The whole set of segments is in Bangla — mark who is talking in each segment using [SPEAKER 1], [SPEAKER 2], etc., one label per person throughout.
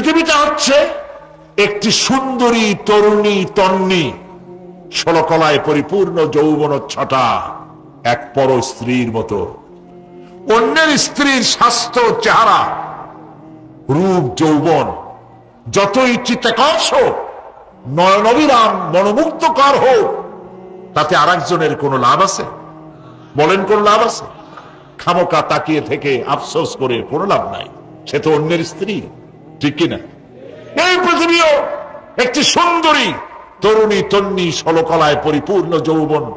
[SPEAKER 1] পৃথিবীটা হচ্ছে একটি সুন্দরী, তরুণী, তন্নি ষোলকলায় পরিপূর্ণ যৌবন ছটা, এক পর স্ত্রীর মতো। অন্যের স্ত্রীর স্বাস্থ্য, চেহারা, রূপ, যৌবন, যতই চিত্তাকর্ষ নয়নবিরাম মনোমুক্তকর হোক, তাতে আরেকজনের কোনো লাভ আছে? বলেন কোন লাভ আছে? খামোকা তাকিয়ে থেকে আফসোস করে কোনো লাভ নাই। সে তো অন্যের স্ত্রী। ঠিক কিনা? এই পৃথিবীও একটি সুন্দরী তরুণী তন্নি ষোলকলায় পরিপূর্ণ যৌবন।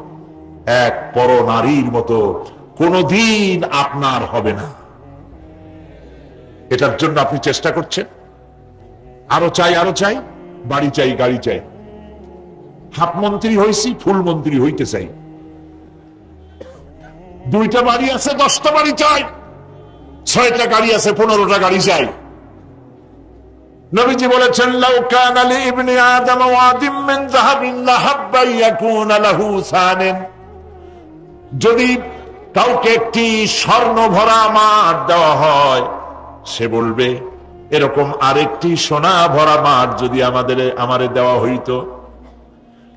[SPEAKER 1] এক পর নারীর মতো কোনদিন আপনার হবে না। এটার জন্য আপনি চেষ্টা করছেন? আরও চাই আরও চাই, বাড়ি চাই, গাড়ি চাই। হাফ মন্ত্রী হয়েছি ফুল মন্ত্রী হইতে চাই। দুইটা বাড়ি আছে, দশটা বাড়ি চাই। ছয়টা গাড়ি আছে, পনেরোটা গাড়ি চাই। নবীজি বলেছেন, লাউ কান আলি ইবনে আদম ওয়াদিম মিন যাহাবিন লাহাব্বা ইয়াকুন লাহু সানিন। যদি কাউকে একটি স্বর্ণ ভরা মাঠ দেওয়া হয়, সে বলবে, এরকম আরেকটি সোনা ভরা মাঠ যদি আমাদের, আমারে দেওয়া হইতো।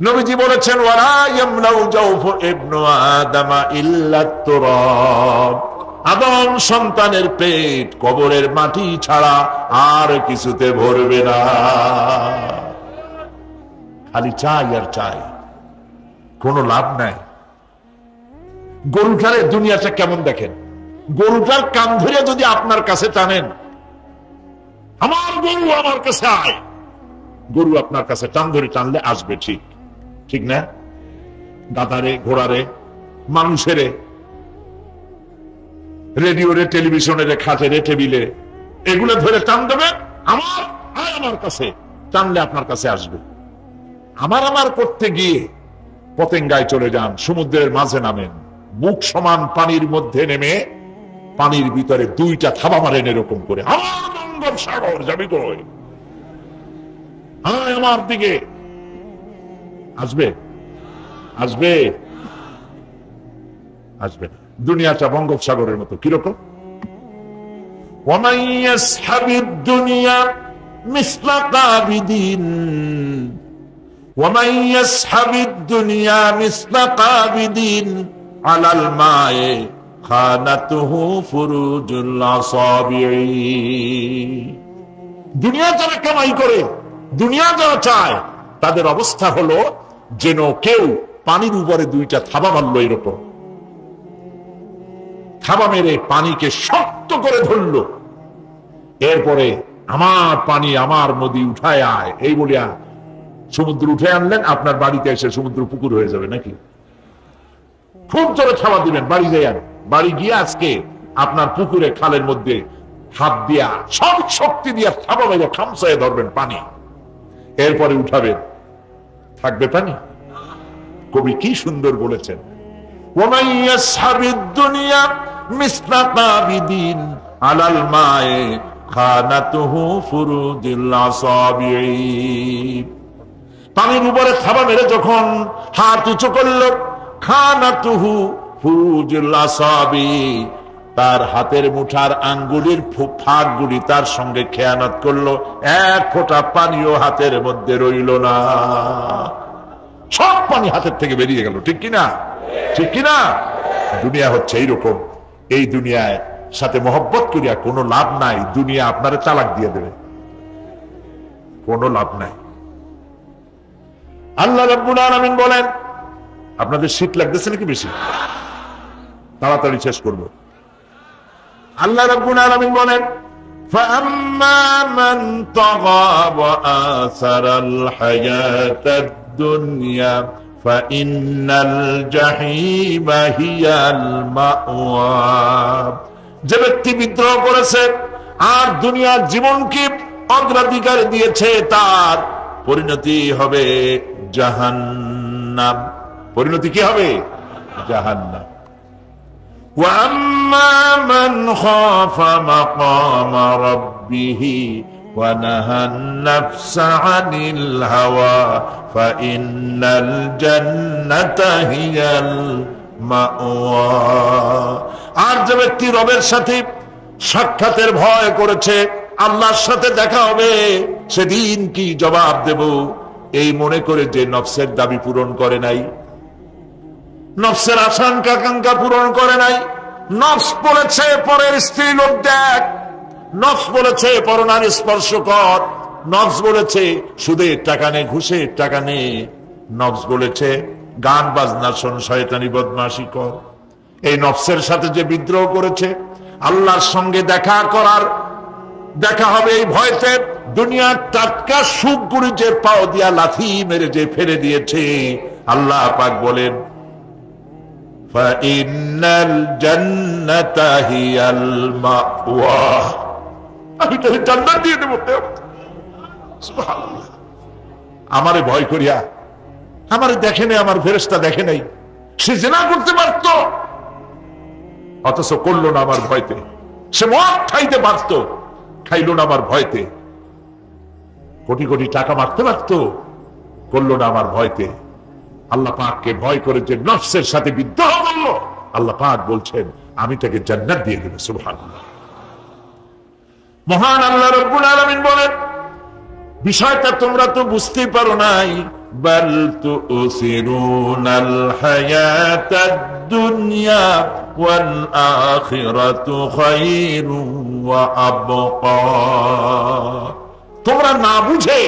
[SPEAKER 1] নবীজি বলেছেন, ওয়ালা ইয়ামলাউ জাওফু ইবনু আদামা ইল্লা তুরাব। আদম সন্তানের পেট কবরের মাটি ছাড়া আর কিছুতে ভরবে না। খালি চাই আর চাই, কোনো লাভ নাই। গরুটারে দুনিয়াটা কেমন দেখেন? গরুটার কান ধরে যদি আপনার কাছে টানেন, আমার গরু আমার কাছে আয়। গরু আপনার কাছে টান ধরে টানলে আসবে ঠিক। ঠিক না? দাদারে, ঘোড়ারে, মানুষেরে রেডিওরে, টেলিভিশনের, খাটেরে, টেবিলে, এগুলো ধরে টান দেবেন আমার আয় আমার কাছে, টানলে আপনার কাছে আসবে। আমার আমার করতে গিয়ে পতেঙ্গায় চলে যান, সমুদ্রের মাঝে নামেন, মুখ সমান পানির মধ্যে নেমে পানির ভিতরে দুইটা থাবা মারেন এরকম করে। আমার সাগর, যাবি কই? আয় আমার দিকে। আসবে? আসবে? আসবে না। দুনিয়াটা বঙ্গোপসাগরের মতো কিরকম ومن يسحب الدنيا مثل قابد ومن يسحب الدنيا مثل قابد على الماء خانته فروج الأصابع দুনিয়া যারা কামাই করে দুনিয়া যারা চায় তাদের অবস্থা হলো যেন কেউ পানির উপরে দুইটা থাবা মারলো এরকম থাবা মেরে পানিকে শক্ত করে ধরলো। এরপরে আমার পানি আমার নদী উঠায় আয়। এই বলিয়া সমুদ্র উঠে আনলেন, আপনার বাড়িতে এসে সমুদ্র পুকুর হয়ে যাবে নাকি? খুব জোরে খাবার দিবেন, বাড়ি যাইয়ান বাড়ি গিয়ে আজকে আপনার পুকুরে খালের মধ্যে হাত দিয়া, সব শক্তি দিয়া থাবা মেরে খামসায় ধরবেন পানি। এরপরে উঠাবেন। থাকবে পানি? কবি কি সুন্দর বলেছেন। ومن يسحب الدنيا مثل قابد على الماء خانته فروج الاصابع পানির উপরে থাবা মেরে যখন হাত উঁচু করল খানাতুহু ফুরুজুল আসাবি তার হাতের মুঠার আঙ্গুলির ফাঁকগুলি তার সঙ্গে খেয়ানত করলো এক ফোঁটা পানিও হাতের মধ্যে রইল না সব পানি হাতের থেকে বেরিয়ে গেল ঠিক কিনা ঠিক কিনা দুনিয়া হচ্ছে এইরকম এই দুনিয়ায় সাথে মহব্বত করিয়া কোনো লাভ নাই দুনিয়া আপনারে তালাক দিয়ে দেবে কোনো লাভ নাই আল্লাহ রাব্বুল আলামিন বলেন আপনাদের শীত লাগতেছে নাকি বেশি তাড়াতাড়ি শেষ করব আল্লাহ রাব্বুল আলামিন বলেন فأما من طغى وآثر الحياة الدنيا فإن الجحيم هي المأوى যে ব্যক্তি বিদ্রোহ করেছে আর দুনিয়ার জীবনকে অগ্রাধিকার দিয়েছে তার পরিণতি হবে জাহান্নাম পরিণতি কি হবে জাহান্নাম وأما من خاف مقام ربه ونهى النفس عن الهوى فإن الجنة هي المأوى আর যে ব্যক্তি রবের সাথে সাক্ষাতের ভয় করেছে আল্লাহর সাথে দেখা হবে সেদিন কি জবাব দেব এই মনে করে যে নফসের দাবি পূরণ করে নাই নফসের আশঙ্কা আকাঙ্ক্ষা পূরণ করে নাই নফস বলেছে পরের স্ত্রী লোক দেখ নফস বলেছে পরনার স্পর্শ কর নফস বলেছে সুদের টাকা নে ঘুষের টাকা নে নফস বলেছে গান বাজনা শোন শয়তানি বদমাশি কর এই নফসের সাথে যে বিদ্রোহ করেছে আল্লাহর সঙ্গে দেখা করার দেখা হবে এই ভয়তে দুনিয়ার টাটকা সুখগুলি যে পাও দিয়া লাথি মেরে যে ফেলে দিয়েছে আল্লাহ পাক বলেন فإن الجنة هي المأوى আমি তোকে জান্নাত দিয়ে দেবো আমারে ভয় করিয়া, আমারে দেখে নাই, আমার ফেরেস্তা দেখে নাই। সে জেনা করতে পারত, অথচ করল না আমার ভয়তে। সে মদ খাইতে পারত, খাইলো না আমার ভয়তে। কোটি কোটি টাকা মারতে পারত, করল না আমার ভয়তে। আল্লাহ পাককে ভয় করে যে নফসের সাথে বিদ্রোহ করল, আল্লাহ পাক বলছেন, আমি তাকে জান্নাত দিয়ে দেবো, সুবহানাল্লাহ। মহান আল্লাহ রব্বুল আলামিন বলেন, বিষয়টা তোমরা তো বুঝতে পারো নাই। তোমরা না বুঝে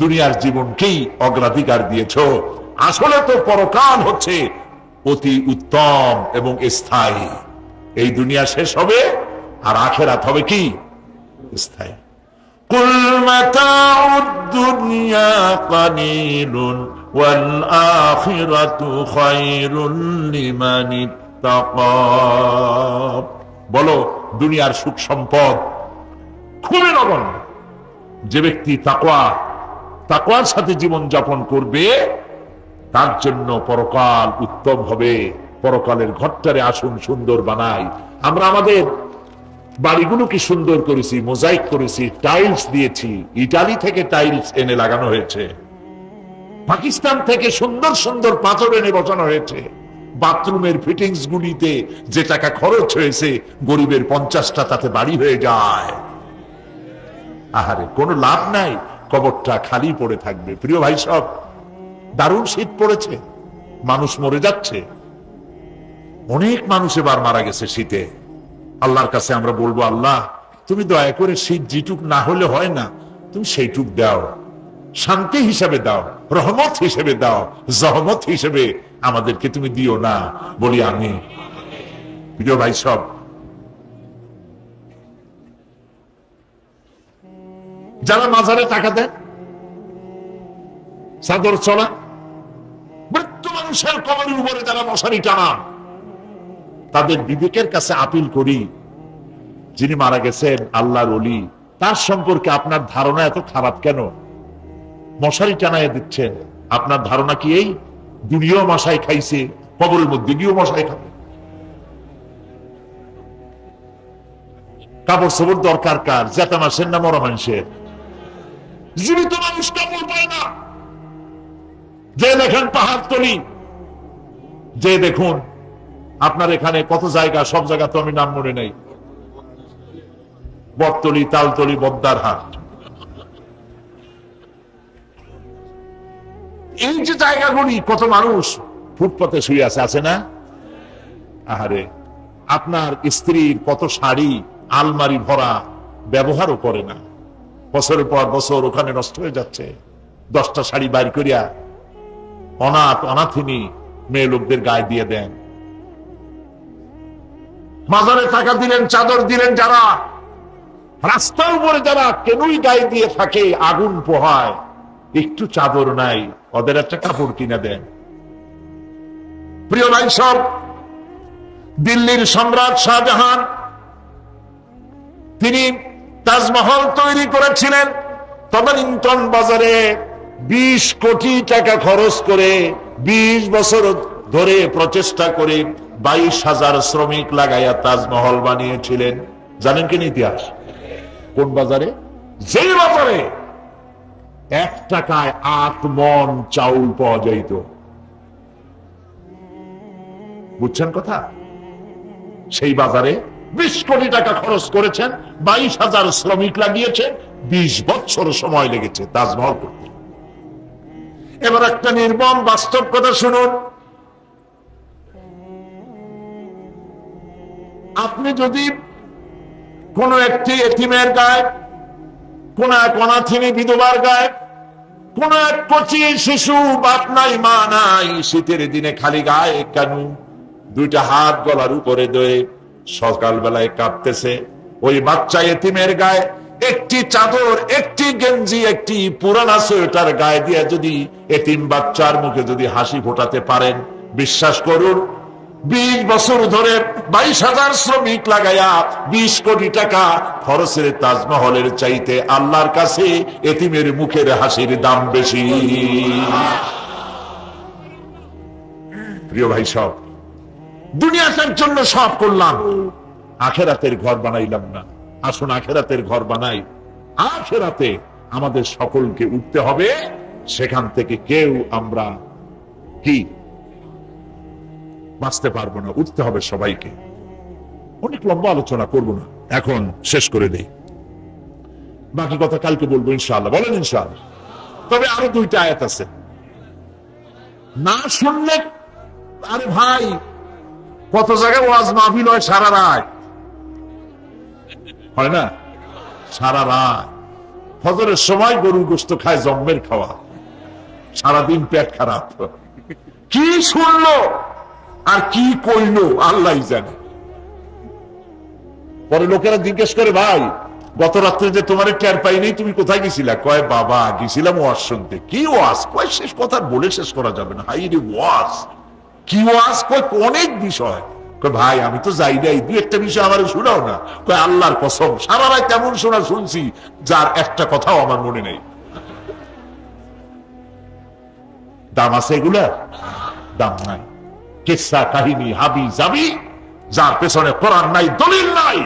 [SPEAKER 1] দুনিয়ার জীবনকেই অগ্রাধিকার দিয়েছ। আসলে তো পরকাল হচ্ছে অতি উত্তম এবং স্থায়ী। এই দুনিয়া শেষ হবে আর আখেরাত হবে কি? স্থায়ী قل متاع الدنيا قليل والآخرة خير لمن اتقى বলো দুনিয়ার সুখ সম্পদ খুবই নগণ্য যে ব্যক্তি তাকওয়া তাকওয়ার সাথে জীবন যাপন করবে তার জন্য পরকাল উত্তম হবে পরকালের ঘরটারে আসুন সুন্দর বানাই আমরা আমাদের বাড়িগুলোকে সুন্দর করেছি, মোজাইক করেছি, টাইলস দিয়েছি। ইটালি থেকে টাইলস এনে লাগানো হয়েছে। পাকিস্তান থেকে সুন্দর সুন্দর পাথর এনে বসানো হয়েছে। বাথরুমের ফিটিংস গুলিতে যে টাকা খরচ হয়েছে, গরিবের পঞ্চাশটা তাতে বাড়ি হয়ে যায়। আহারে, কোনো লাভ নাই, কবরটা খালি পড়ে থাকবে। প্রিয় ভাই সব, দারুণ শীত পড়েছে। মানুষ মরে যাচ্ছে। অনেক মানুষ এবার মারা গেছে শীতে। আল্লাহর কাছে আমরা বলব, আল্লাহ, তুমি দয়া করে শীত যেটুক না হলে হয় না, তুমি সেইটুক দাও। শান্তি হিসাবে দাও, রহমত হিসেবে দাও, জহমত হিসেবে আমাদেরকে তুমি দিও না। বলি আমি প্রিয় ভাই সব, যারা মাজারে টাকা দেন চাদর চলা মৃত্যু মানুষের কবরের উপরে যারা মশারি টানান তাদের বিবেকের কাছে আপিল করি। যিনি মারা গেছেন আল্লাহর অলি তার সম্পর্কে আপনার ধারণা এত খারাপ কেন? মশারি টানায় দিচ্ছেন, আপনার ধারণা কি এই? দুনিয়াও মশাই খাইছে, কবরের মধ্যে গিয়েও মশাই খাবে। কাপড় সবর দরকার কার? জেতা মাসের না মরা মানুষের? জীবিত মানুষ কাপড় পায় না। যে দেখেন পাহাড় তলি, যে দেখুন আপনার এখানে কত জায়গা? সব জায়গা তো আমি নাম মনে নেই। বটতলি, তালতলি, বদ্দার হাট। এই যে জায়গাগুলি, কত মানুষ ফুটপাতে শুয়ে আছে আছে না? আহারে, আপনার স্ত্রীর কত শাড়ি, আলমারি ভরা ব্যবহারও করে না। বছরের পর বছর ওখানে নষ্ট হয়ে যাচ্ছে। দশটা শাড়ি বাইর করিয়া অনাথ, অনাথিনী মেয়ে লোকদের গায়ে দিয়ে দেন। মাজারে টাকা দিলেন, চাদর দিলেন যারা। রাস্তার উপরে যারা কেনই গায়ে দিয়ে থাকে, আগুন পোহায়। একটু চাদর নাই, ওদের একটা কাপড় কিনে দেন। প্রিয় ভাই সব, দিল্লির সম্রাট শাহজাহান, তিনি তাজমহল তৈরি করেছিলেন। তদানীন্তন বাজারে বিশ কোটি টাকা খরচ করে বিশ বছর ধরে প্রচেষ্টা করে বাইশ হাজার শ্রমিক লাগাইয়া তাজমহল বানিয়েছিলেন। জানেন কিনা ইতিহাস? কোন বাজারে? যে বাজারে এক টাকায় আট মন চাউল পাওয়া যাইত। বুঝছেন কথা? সেই বাজারে বিশ কোটি টাকা খরচ করেছেন, বাইশ হাজার শ্রমিক লাগিয়েছেন বিশ বছর সময় লেগেছে তাজমহল করতে। এবার একটা নির্মম বাস্তব কথা শুনুন। আপনি যদি কোন একটি এতিমের গায়ে, কোন এক অনাথিনী বিধবার গায়ে, কোন এক কচি শিশু বাপ নাই মা নাই শীতের দিনে খালি গায়ে কেন? দুইটা হাত গলার উপরে দয়ে সকালবেলায় কাঁপতেছে। ওই বাচ্চা এতিমের গায়ে একটি চাদর, একটি গেঞ্জি, একটি পুরানা সোয়েটার গায়ে দিয়ে যদি এতিম বাচ্চার মুখে যদি হাসি ফোটাতে পারেন, বিশ্বাস করুন বিশ বছর ধরে বাইশ হাজার শ্রমিক লাগাইয়া বিশ কোটি টাকা খরচের তাজমহলের চাইতে আল্লাহর কাছে এতিমের মুখের হাসির দাম বেশি। প্রিয় ভাই সব দুনিয়াটার জন্য সব করলাম। আখেরাতের ঘর বানাইলাম না। আসুন, আখেরাতের ঘর বানাই। আখেরাতে আমাদের সকলকে উঠতে হবে। সেখান থেকে কেউ আমরা কি বাঁচতে পারব না, উঠতে হবে সবাইকে। অনেক লম্বা আলোচনা করব না, এখন শেষ করে দেই। বাকি কথা কালকে বলব ইনশাআল্লাহ, বলেন ইনশাআল্লাহ। তবে আরও দুইটা আয়াত আছে। না শুনলে, আরে ভাই, কত জায়গায় ওয়াজ মাহফিল হয় সারা রাত? হয় না? সারা রাত। ফজরের সময় গরুর গোস্ত খায়, জম্মের খাওয়া। সারাদিন পেট খারাপ। কি শুনলো? আর কি কইলো আল্লাহ জানে। পরে লোকেরা জিজ্ঞেস করে, ভাই, গত রাত্রে যে তোমার টের পাইনি, তুমি কোথায় গেছিলা? কয়, বাবা, গেছিলাম ওয়াজ শুনতে কি ওয়াজ? কয়, শেষ কথা বলে শেষ করা যাবে না। হাই রে ওয়াজ? কি ওয়াজ? কয়, অনেক বিষয়। কয়, ভাই, আমি তো যাই নাই দু একটা বিষয় আমার শোনাও না। কয়, আল্লাহর কসম, সারা রাত তেমন শোনা শুনছি, যার একটা কথাও আমার মনে নেই। দাম আছে এগুলা? দাম নাই। কেসা কাহিনী হাবি যাবি যার পেছনে কোরআন নাই, দলিল নাই,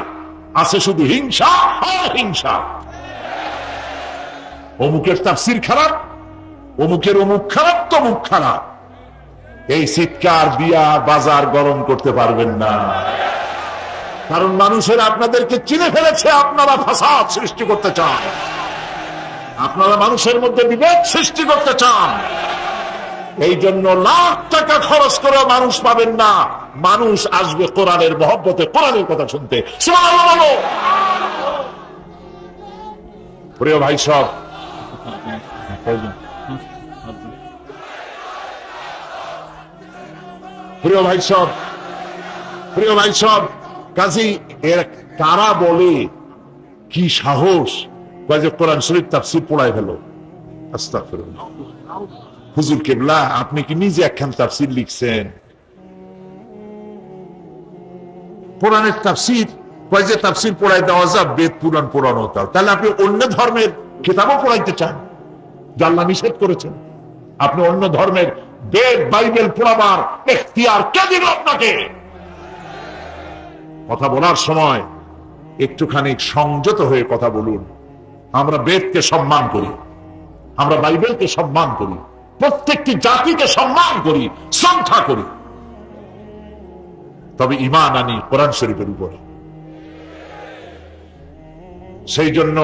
[SPEAKER 1] আছে শুধু হিংসা আর হিংসা অমুকের তাফসির খারাপ, অমুকের অমুক খারাপ, তমুক খারাপ। এই চিৎকার দিয়া বাজার গরম করতে পারবেন না। কারণ মানুষের আপনাদেরকে চিনে ফেলেছে, আপনারা ফাসাদ সৃষ্টি করতে চান। আপনারা মানুষের মধ্যে বিভেদ সৃষ্টি করতে চান। এই জন্য লাখ টাকা খরচ করে মানুষ পাবেন না। মানুষ আসবে কোরআনের মহব্বতে, কোরআনের কথা শুনতে। প্রিয় ভাই সব। প্রিয় ভাই সব। প্রিয় ভাই সব। কাজী, এর কারা বলে? কি সাহস? কোরআন শরীফ তাফসির পড়ায় গেল আস্তাগফিরুল্লাহ। হুজুর কেবলা, আপনি কি নিজে একখান তাফসির লিখছেন? কোরআনের তাফসির, কয় যে তাফসির পড়াই দেওয়া যা বেদ পুরাণ পড়ানো তাও। তাহলে আপনি অন্য ধর্মের কিতাবও পড়াইতে চান জাল্লা নিষেধ করেছেন। আপনি অন্য ধর্মের বেদ, বাইবেল পড়াবার এখতিয়ার কে দিল আপনাকে? কথা বলার সময় একটুখানি সংযত হয়ে কথা বলুন। আমরা বেদকে সম্মান করি, আমরা বাইবেলকে সম্মান করি। প্রত্যেকটি জাতিকে সম্মান করি, শ্রদ্ধা করি। তবে ইমান আনি কোরআন শরীফের উপরে। সেই জন্য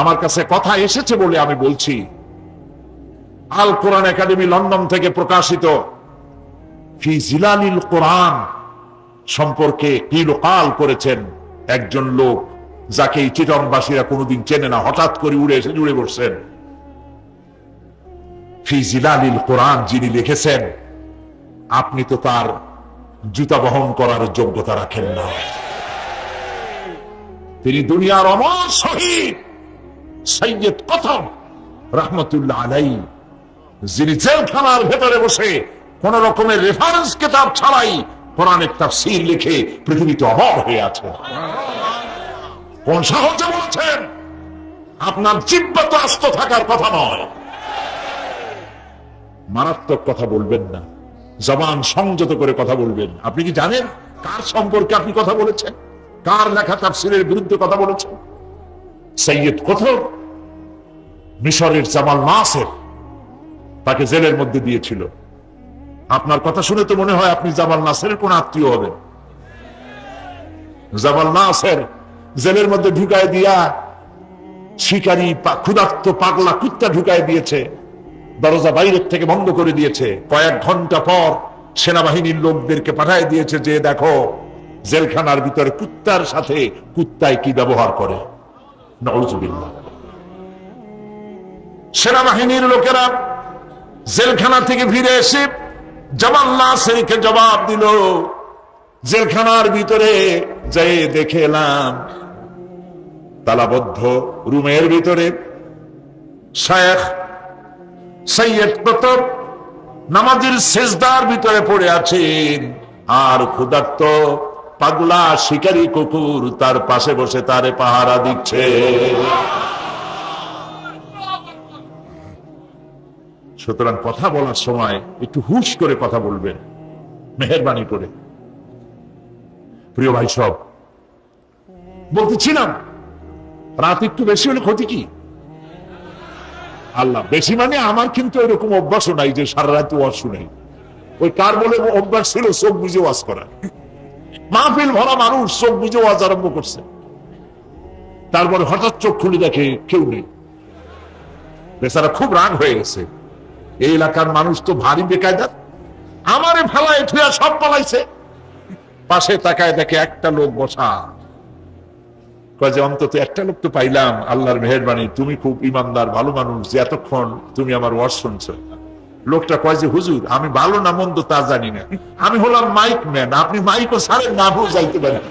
[SPEAKER 1] আমার কাছে কথা এসেছে বলে আমি বলছি, আল কোরআন একাডেমি লন্ডন থেকে প্রকাশিত ফি কোরআন সম্পর্কে কিলোকাল করেছেন একজন লোক যাকে এই চিটংবাসীরা কোনোদিন চেনে না, হঠাৎ করে উড়ে এসে জুড়ে বসছেন। ফিজিলালিল কোরআন যিনি লিখেছেন, আপনি তো তার জুতা বহন করার যোগ্যতা রাখেন না। তিনি দুনিয়ার অমর শহীদ, সৈয়দ কথম রহমতুল্লাহ আলাই যিনি জেলখানার ভেতরে বসে কোন রকমের রেফারেন্স কেতাব ছাড়াই কোরআনের তাফসীর লিখে পৃথিবীতে অমর হয়ে আছে। কোন সাহসে বলছেন, আপনার জিব্বা তো আস্ত থাকার কথা নয়। মারাত্মক কথা বলবেন না। জবান সংযত করে কথা বলবেন। আপনি কি জানেন কার সম্পর্কে আপনি কথা বলেছেন? কার লেখা তাফসিরের বিরুদ্ধে কথা বলেছেন? সৈয়দ কোথর, মিশরের জামাল নাসের, তাকে জেলের মধ্যে দিয়েছিল। আপনার কথা শুনে তো মনে হয় আপনি জামাল নাসেরের কোন আত্মীয় হবেন। জামাল নাসের জেলের মধ্যে ঢুকায় দিয়া শিকারী ক্ষুধার্ত পাগলা কুত্তা ঢুকায় দিয়েছে। দরজা বাইরের থেকে বন্ধ করে দিয়েছে। কয়েক ঘণ্টা পর সেনাবাহিনীর লোকদেরকে পাঠায় দিয়েছে যে, দেখো, জেলখানার ভিতরে কুত্তার সাথে কুত্তায় কি ব্যবহার করে? সেনাবাহিনীর লোকেরা জেলখানা থেকে ফিরে এসে জামাল নাসেরকে জবাব দিল, জেলখানার ভিতরে যাই দেখে এলাম। তালাবদ্ধ রুমের ভিতরে শেখ সৈয়দ প্রতাপ নামাজের শেষদার ভিতরে পড়ে আছেন। আর ক্ষুধার্ত পাগলা শিকারী কুকুর তার পাশে বসে তারে পাহারা দিচ্ছে। সুতরাং কথা বলার সময় একটু হুশ করে কথা বলবেন। মেহরবানি করে। প্রিয় ভাই সব বলতেছিলাম রাত একটু বেশি হলে ক্ষতি কি? আল্লাহ, বেশি মানে আমার কিন্তু এরকম অভ্যাসও নাই যে সারা রাত ওয়াজ শুনাই ওই কার বলে অভ্যাস ছিল, চোখ বুঝে ওয়াজ করা। মাহফিল ভরা মানুষ চোখ বুঝে ওয়াজ আরম্ভ করছে। তারপরে হঠাৎ চোখ খুলে দেখে কেউ নেই। বেচারা খুব রাগ হয়ে গেছে। এই এলাকার মানুষ তো ভারী বেকায়দার আমারে ফেলায় থুয়া সব পালাইছে। পাশে তাকায় দেখে একটা লোক বসা। যে, অন্তত একটা লোক তো পাইলাম, আল্লাহর মেহরবানি। তুমি খুব ইমানদার, ভালো মানুষ, যে এতক্ষণ তুমি আমার ওয়াজ শুনছো। লোকটা কয় যে, হুজুর, আমি ভালো না মন্দ তা জানি না। আমি হলাম মাইক ম্যান, আপনি মাইকও সারেন না ভুল যাইতে পারেন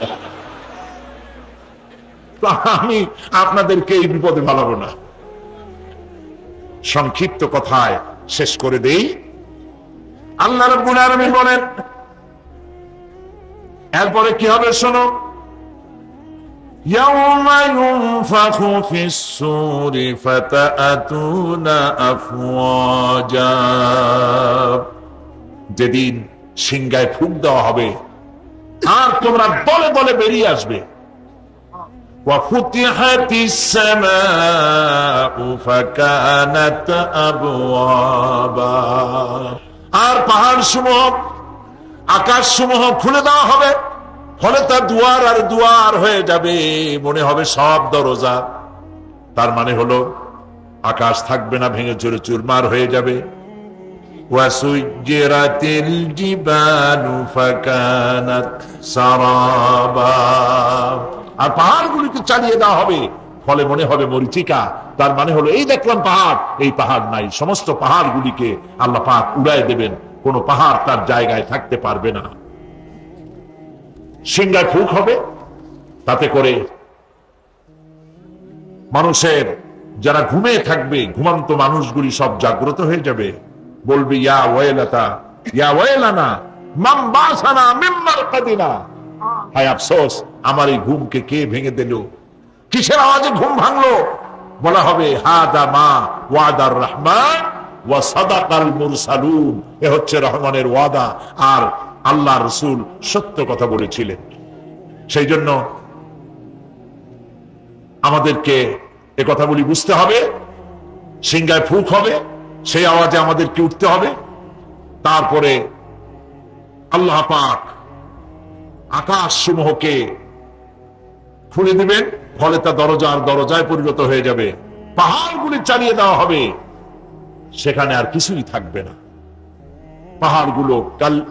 [SPEAKER 1] আমি আপনাদেরকে এই বিপদে ভালাবো না। সংক্ষিপ্ত কথায় শেষ করে দেই। আল্লাহ রব্বুল আলামিন বলেন, এরপরে কি হবে শোনো يوم ينفخ في السور فتأتون أفواجا যেদিন সিংগায় ফুক দেওয়া হবে আর তোমরা দলে দলে বেরিয়ে আসবে وفتحت السماء فكانت أبوابا আর পাহাড় সমূহ আকাশ সমূহ খুলে দেওয়া হবে ফলে তার দুয়ার আর দুয়ার হয়ে যাবে, মনে হবে সব দরজা। তার মানে হলো, আকাশ থাকবে না, ভেঙে চুরে চুরমার হয়ে যাবে। আর পাহাড় গুলিকে চালিয়ে দেওয়া হবে, ফলে মনে হবে মরিচিকা। তার মানে হলো, এই দেখলাম পাহাড়, এই পাহাড় নাই। সমস্ত পাহাড় গুলিকে আল্লাহ পাহাড় উড়াই দেবেন। কোনো পাহাড় তার জায়গায় থাকতে পারবে না। সিংহায় ফুক হবে। তাতে করে মানুষের যারা ঘুমিয়ে থাকবে, ঘুমন্ত মানুষগুলি সব জাগ্রত হয়ে যাবে। বলবে, ইয়া ইয়া ওয়েলানা আমার এই ঘুমকে কে ভেঙে দিল? কিসের আওয়াজে ঘুম ভাঙলো? বলা হবে, হাদা মা রহমান এ হচ্ছে রহমানের ওয়াদা। আর আল্লাহ রসুল সত্য কথা বলেছিলেন। সেই জন্য আমাদেরকে এ কথা বলি বুঝতে হবে সিংগায় ফুক হবে, সেই আওয়াজে আমাদেরকে উঠতে হবে। তারপরে আল্লাহ পাক আকাশ সমূহকে খুলে দিবেন, ফলে তা দরজার দরজায় পরিণত হয়ে যাবে। পাহাড়গুলি চালিয়ে দেওয়া হবে, সেখানে আর কিছুই থাকবে না। পাহাড়গুলো কাল